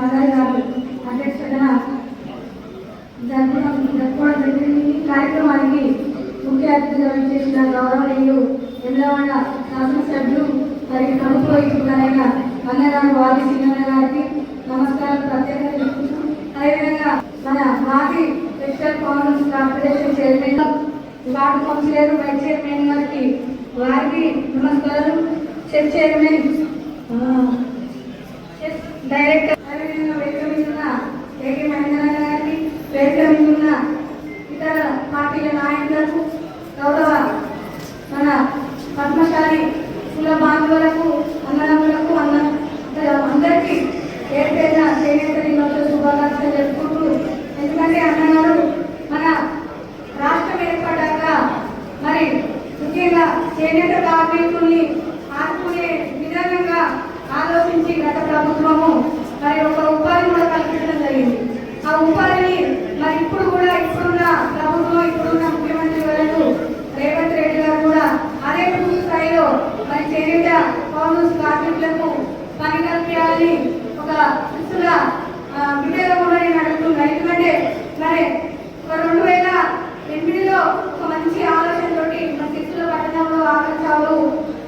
సాగర్ గారు అధ్యక్షతన జరపడం జరుపుకోవడం జరిగింది ఈ కార్యక్రమానికి ముఖ్య అతిథిగా విచ్చేసిన గౌరవనీయులు ఎమ్లవాడ శాసనసభ్యులు మరియు ప్రభుత్వ ఇప్పుడైన అన్నగారు వారి సింగన్న గారికి నమస్కారం ప్రత్యేకంగా తెలుపుతున్నాం. అదేవిధంగా మన మాజీ textile Congress corporation chairman ward councillor vice chairman గారికి వారికి నమస్కారం సెట్ చైర్మన్ డైరెక్టర్ అదేవిధంగా వేదిక మీద ఏకే మహేంద్ర గారికి వేదిక ఇతర పార్టీల నాయకులకు గౌరవ మన పద్మశాలి కుల బాంధవులకు అన్నదమ్ములకు అన్న అందరికీ ఏదైనా చేనేత దినోత్సవ శుభాకాంక్షలు జరుపుకుంటూ ఎందుకంటే అన్నగారు మన రాష్ట్రం ఏర్పడ్డాక మరి ముఖ్యంగా చేనేత కార్మికుల్ని ఆదుకునే విధానంగా ఆలోచించి గత ప్రభుత్వము మరి ఒక ఉపాధి కూడా కల్పించడం జరిగింది ఆ ఉపాధిని మరి ఇప్పుడు కూడా ఇప్పుడున్న ప్రభుత్వం ఇప్పుడున్న ముఖ్యమంత్రి వరకు రేవంత్ రెడ్డి గారు కూడా అదే పూర్తి స్థాయిలో మరి చేనేత పౌరులు కార్మికులకు పని కల్పించాలని ఒక శిస్తుల బిడ్డగా కూడా నేను ఎందుకంటే మరి ఒక రెండు వేల ఎనిమిదిలో ఒక మంచి ఆలోచనతోటి మన శిశుల పట్టణంలో ఆకర్షాలు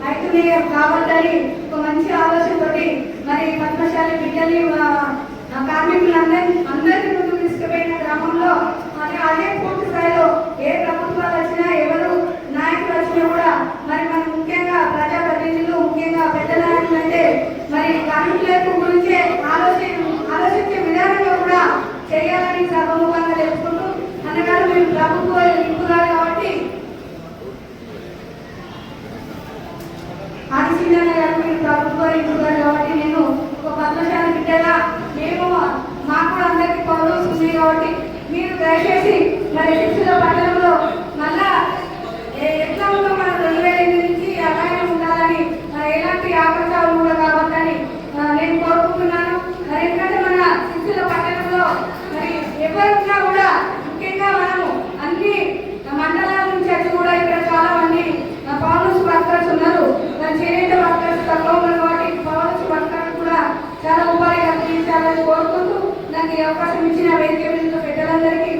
అయితే కావాలని ఒక మంచి ఆలోచనతోటి మరి పద్మశాలి బిడ్డని ఆ కార్మికులందరి అందరినీ ముందుకు తీసుకుపోయిన గ్రామంలో మరి అన్నగారు మీరు కాబట్టి ఆదిశీలన గారు మీరు కాబట్టి నేను ఒక పద్మశాలి బిడ్డగా మేము మాకు అందరికీ పౌరులు కాబట్టి మీరు దయచేసి మరి శిక్షణ పట్టణంలో మళ్ళా ఏ- మన రెండు వేల ఎనిమిది నుంచి అలాగే ఉండాలని మరి ఎలాంటి ఆకర్షాలు కూడా కావద్దని నేను కోరుకుంటున్నాను. మరి ఎందుకంటే మన శిక్షణ పట్టణంలో మరి ఎవరున్నా కూడా ముఖ్యంగా మనము అన్ని మండలాల నుంచి వచ్చి కూడా ఇక్కడ చాలా మంది పౌరులు వర్కర్స్ ఉన్నారు మరి చేనేత వర్కర్స్ తక్కువ ఉన్నారు కాబట్టి పౌరులు వర్కర్స్ కూడా చాలా ఉపాధి కల్పించాలని కోరుకుంటూ నాకు ఈ అవకాశం ఇచ్చిన వేదిక మీద ఉన్న పెద్దలందరికీ